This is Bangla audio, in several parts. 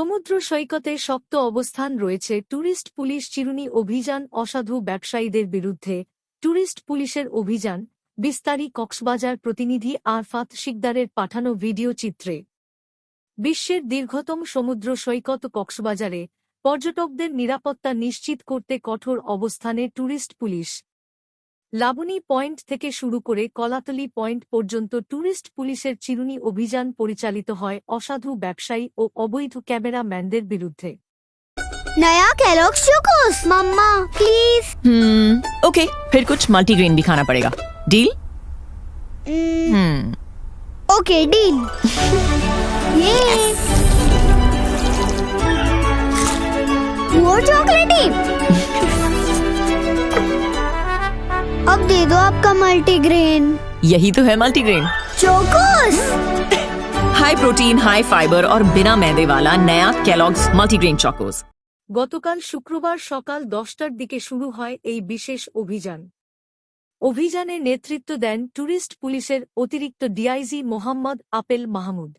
সমুদ্র সৈকতে শক্ত অবস্থান রয়েছে ট্যুরিস্ট পুলিশ চিরুনি অভিযান অসাধু ব্যবসায়ীদের বিরুদ্ধে। ট্যুরিস্ট পুলিশের অভিযান, বিস্তারি কক্সবাজার প্রতিনিধি আরফাত শিকদারের পাঠানো ভিডিও চিত্রে। বিশ্বের দীর্ঘতম সমুদ্র সৈকত কক্সবাজারে পর্যটকদের নিরাপত্তা নিশ্চিত করতে কঠোর অবস্থানে ট্যুরিস্ট পুলিশ। লাবণী পয়েন্ট থেকে শুরু করে কলাতলি পয়েন্ট পর্যন্ত ট্যুরিস্ট পুলিশের চিরুনি অভিযান পরিচালিত হয় অসাধু ব্যবসায়ী ও অবৈধ ক্যামেরাম্যানদের বিরুদ্ধে नया Kellogg's Chocos mamma please hmm okay फिर कुछ मल्टीग्रेन भी खाना पड़ेगा डील हम्म ओके डील ये वो चॉकलेटी अब दे दो आपका मल्टीग्रेन यही तो है multigrain Chocos high protein high fibre और बिना मैदे वाला नया कैलॉग्स मल्टीग्रेन चोकोस গতকাল শুক্রবার সকাল দশটার দিকে শুরু হয় এই বিশেষ অভিযান অভিযানে নেতৃত্ব দেন ট্যুরিস্ট পুলিশের অতিরিক্ত ডিআইজি মোহাম্মদ আপেল মাহমুদ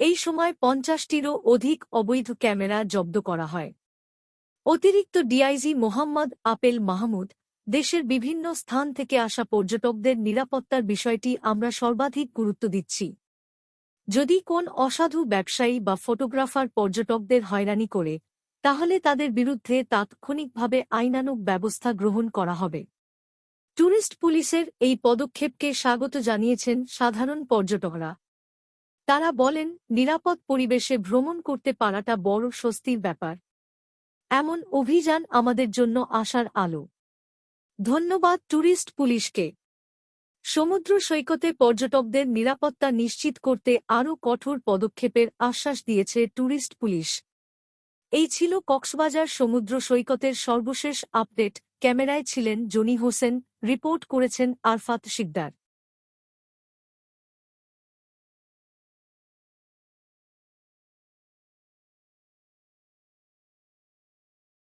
এই সময় পঞ্চাশটিরও অধিক অবৈধ ক্যামেরা জব্দ করা হয় অতিরিক্ত ডিআইজি মোহাম্মদ আপেল মাহমুদ দেশের বিভিন্ন স্থান থেকে আসা পর্যটকদের নিরাপত্তার বিষয়টি আমরা সর্বাধিক গুরুত্ব দিচ্ছি। যদি কোন অসাধু ব্যবসায়ী বা ফটোগ্রাফার পর্যটকদের হয়রানি করে, তাহলে তাদের বিরুদ্ধে তাৎক্ষণিকভাবে আইনানুগ ব্যবস্থা গ্রহণ করা হবে। ট্যুরিস্ট পুলিশের এই পদক্ষেপকে স্বাগত জানিয়েছেন সাধারণ পর্যটকরা। তারা বলেন, নিরাপদ পরিবেশে ভ্রমণ করতে পারাটা বড় স্বস্তির ব্যাপার। এমন অভিযান আমাদের জন্য আশার আলো। ধন্যবাদ ট্যুরিস্ট পুলিশকে। সমুদ্র সৈকতে পর্যটকদের নিরাপত্তা নিশ্চিত করতে আরও কঠোর পদক্ষেপের আশ্বাস দিয়েছে ট্যুরিস্ট পুলিশ। এই ছিল কক্সবাজার সমুদ্র সৈকতের সর্বশেষ আপডেট। ক্যামেরায় ছিলেন জনি হোসেন। রিপোর্ট করেছেন আরফাত শিকদার।